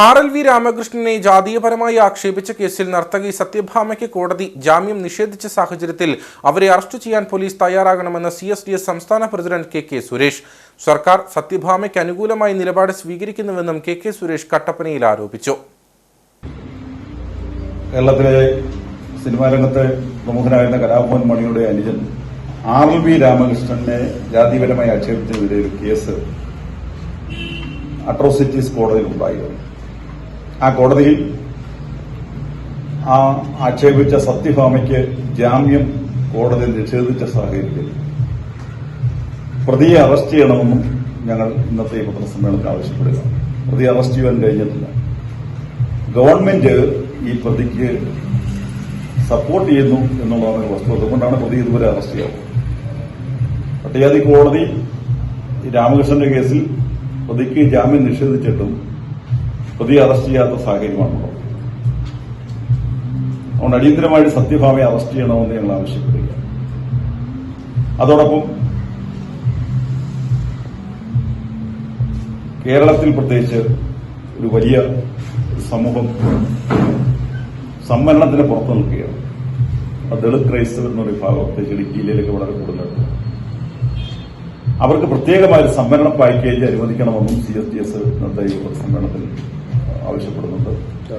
R L V രാമകൃഷ്ണനെ ജാതീയപരമായി ആക്ഷേപിച്ച കേസിൽ നർത്തകി സത്യഭാമയ്ക്ക് കോടതി ജാമ്യം നിഷേധിച്ച സാഹചര്യത്തിൽ അവരെ അറസ്റ്റ് ചെയ്യാൻ പോലീസ് തയ്യാറാകണമെന്ന് സി എസ് ഡി എസ് സംസ്ഥാന പ്രസിഡന്റ് കെ കെ സുരേഷ്. സർക്കാർ സത്യഭാമയ്ക്ക് അനുകൂലമായി നിലപാട് സ്വീകരിക്കുന്നുവെന്നും കെ കെ സുരേഷ് കട്ടപ്പനയിൽ ആരോപിച്ചു. കേരളത്തിലെ സിനിമാ രംഗത്തെ പ്രമുഖനായിരുന്ന കലാഭവൻ മണിയുടെ അനുജൻ ആർ എൽ വി രാമകൃഷ്ണനെ ജാതിപരമായി ആക്ഷേപിച്ചതിനെതിരെ ഒരു കേസ് അട്രോസിറ്റീസ് കോടതിയിൽ ഉണ്ടായിരുന്നു. ആ കോടതിയിൽ ആ ആക്ഷേപിച്ച സത്യഭാമയ്ക്ക് ജാമ്യം കോടതി നിഷേധിച്ച സാഹചര്യത്തിൽ പ്രതിയെ അറസ്റ്റ് ചെയ്യണമെന്നും ഞങ്ങൾ ഇന്നത്തെ ഈ പത്രസമ്മേളനത്തിൽ ആവശ്യപ്പെടുക. പ്രതിയെ അറസ്റ്റ് ചെയ്യാൻ കഴിഞ്ഞിട്ടില്ല. ഗവൺമെന്റ് ഈ പ്രതിക്ക് സപ്പോർട്ട് ചെയ്യുന്നു എന്നുള്ളതാണ് ഒരു വസ്തുത. അതുകൊണ്ടാണ് പ്രതി ഇതുവരെ അറസ്റ്റ് ചെയ്യാവുന്നത് പട്ടികാതി കോടതി രാമകൃഷ്ണന്റെ കേസിൽ പ്രതിക്ക് ജാമ്യം നിഷേധിച്ചിട്ടും പ്രതിയെ അറസ്റ്റ് ചെയ്യാത്ത സാഹചര്യമാണുള്ളത് അതുകൊണ്ട് അടിയന്തരമായിട്ട് സത്യഭാമയെ അറസ്റ്റ് ചെയ്യണമെന്ന് ഞങ്ങൾ ആവശ്യപ്പെടുക അതോടൊപ്പം കേരളത്തിൽ പ്രത്യേകിച്ച് ഒരു വലിയ സമൂഹം സംവരണത്തിന് പുറത്തു നിൽക്കുകയാണ്. ദളിത് ക്രൈസ്തവർ എന്നൊരു വിഭാഗം പ്രത്യേകിച്ച് ഇടുക്കി ജില്ലയിലൊക്കെ വളരെ കൂടുതലുണ്ട്. അവർക്ക് പ്രത്യേകമായ ഒരു സംവരണ പാക്കേജ് അനുവദിക്കണമെന്നും സി എസ് ടി എസ് ഇന്നത്തെ സമ്മേളനത്തിൽ ആവശ്യപ്പെടുന്നുണ്ട്.